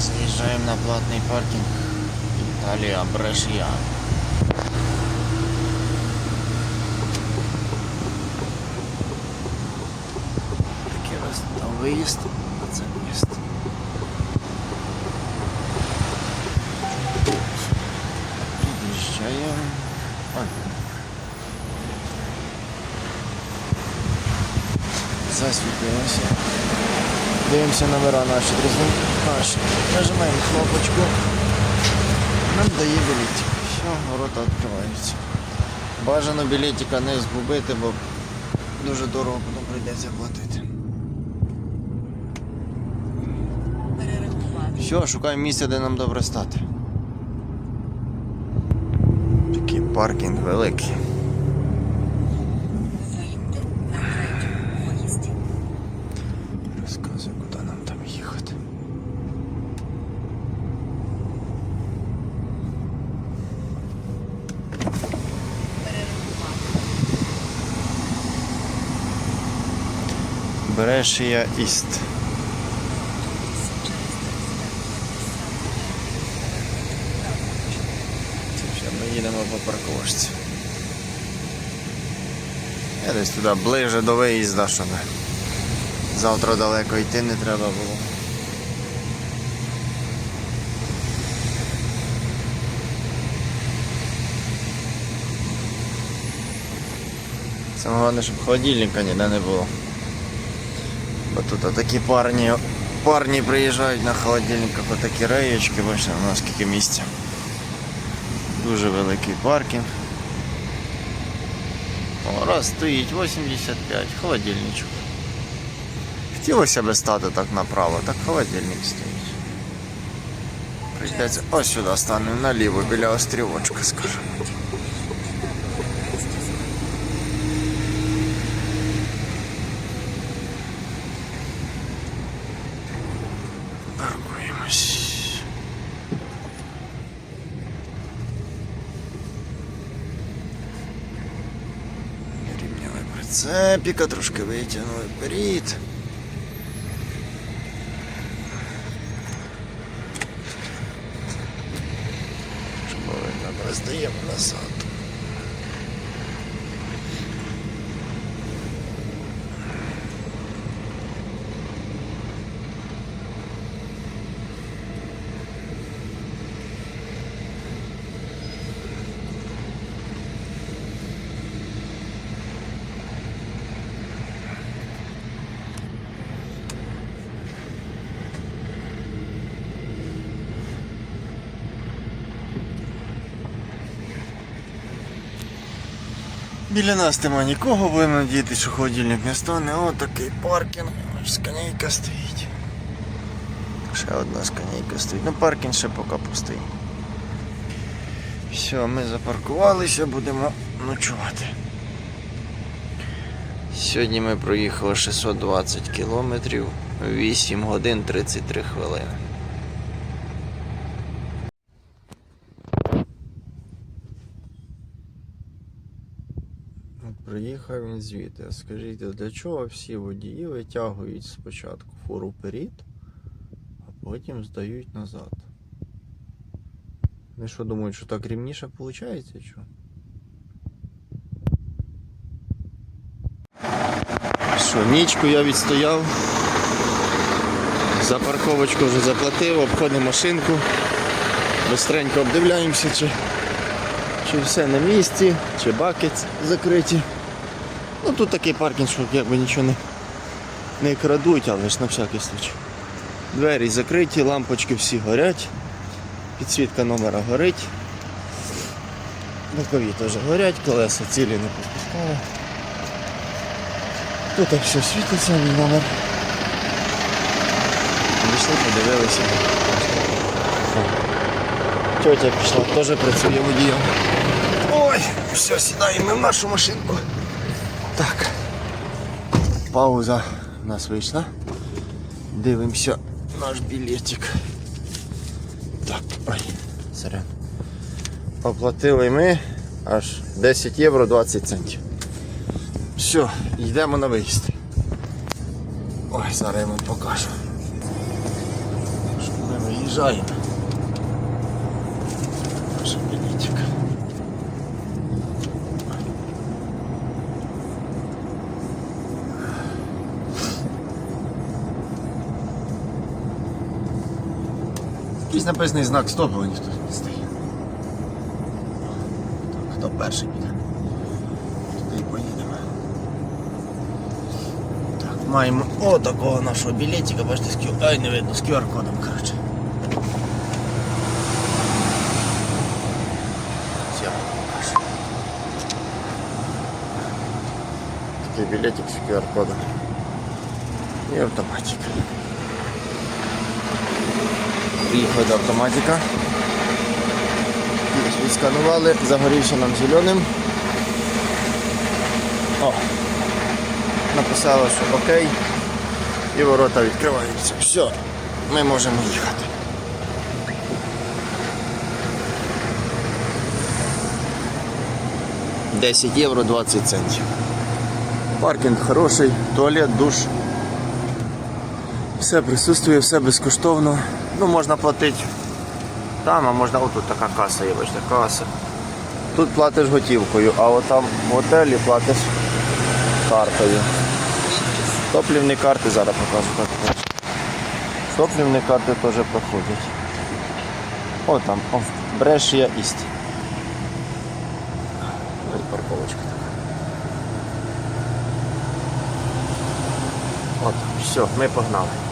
Заїжджаємо на платний паркінг Італія Брешія. Такий ось там виїзд, а це в'їзд. Під'їжджаємо. Ой. Засвітилося. Дивимося номера наші, друзі. Наші. Нажимаємо кнопочку. Нам дає білетик. Все, ворота відкриваються. Бажано білетика не згубити, бо дуже дорого потім прийдеться платити. Все, шукаємо місце, де нам добре стати. Такий паркінг великий. Заїдьте на третьому поїзді. Розказуй, куди нам там їхати. Брешія Іст. Ми їдемо по парковочці. Я десь туди ближе до виїзду, щоб завтра далеко йти не треба було. Саме головне, щоб холодильника ніде не було. Бо тут такі парні, парні приїжджають на холодильниках, отакі реєчки, бачите, у нас скільки місця. Дуже великий паркінг. О, раз стоїть 85, холодильничок. Хотілося б стати так направо, так холодильник стоїть. Прийдеться ось сюди станемо наліво біля острівочка, скажімо. Рівняли прицепіка, трошки витягнули вперед. Повинно перестаємо назад. Біля нас нема нікого, будемо надіятися, що холодильник не стане. О, такий паркінг. Аж скамейка стоїть. Ще одна скамейка стоїть. Ну паркінг ще поки пустий. Все, ми запаркувалися, будемо ночувати. Сьогодні ми проїхали 620 кілометрів, 8 годин 33 хвилини. Приїхав він звідти. Скажіть, для чого всі водії витягують спочатку фуру вперед, а потім здають назад? Вони що думають, що так рівніше виходить? Чи? що? Нічку я відстояв. За парковочку вже заплатив, обходимо машинку. Бистренько обдивляємося, чи чи все на місці, чи баки закриті. Ну тут такий паркінг, що якби нічого не, не крадуть, але ж на всякий случай. Двері закриті, лампочки всі горять, підсвітка номера горить. Бокові теж горять, колеса цілі не поспускали. Тут так все світиться, номер. Пішли, подивилися. Тетя пішла, теж працює водієм. Ой, все, сідаємо в нашу машинку. Так. Пауза у нас вийшла. Дивимося наш білетик. Так, ой, сорян. Оплатили ми аж 10 євро 20 центів. Все, йдемо на виїзд. Ой, зараз я вам покажу. Ми виїжджаємо. Наша. Якийсь написаний знак стоп, але ніхто не. Так, хто перший піде? Туди і поїдемо. Так, маємо отакого нашого білетика, бачите, з. Ай, не видно, з QR-кодом, коротше. Такий білетик з QR-кодом. І автоматик. Приїхали до автоматика. Відсканували, загорівши нам зеленим. О! Написало, що окей. І ворота відкриваються. Все, ми можемо їхати. Десять євро 20 центів. Паркінг хороший, туалет, душ. Все присутствує, все безкоштовно. Ну, можна платити там, а можна отут така каса є, бачите, каса. Тут платиш готівкою, а от там в готелі платиш картою. Топлівні карти зараз покажу. Топлівні карти теж проходять. О там, о, Брешія Іст. Ось парковочка така. От, все, ми погнали.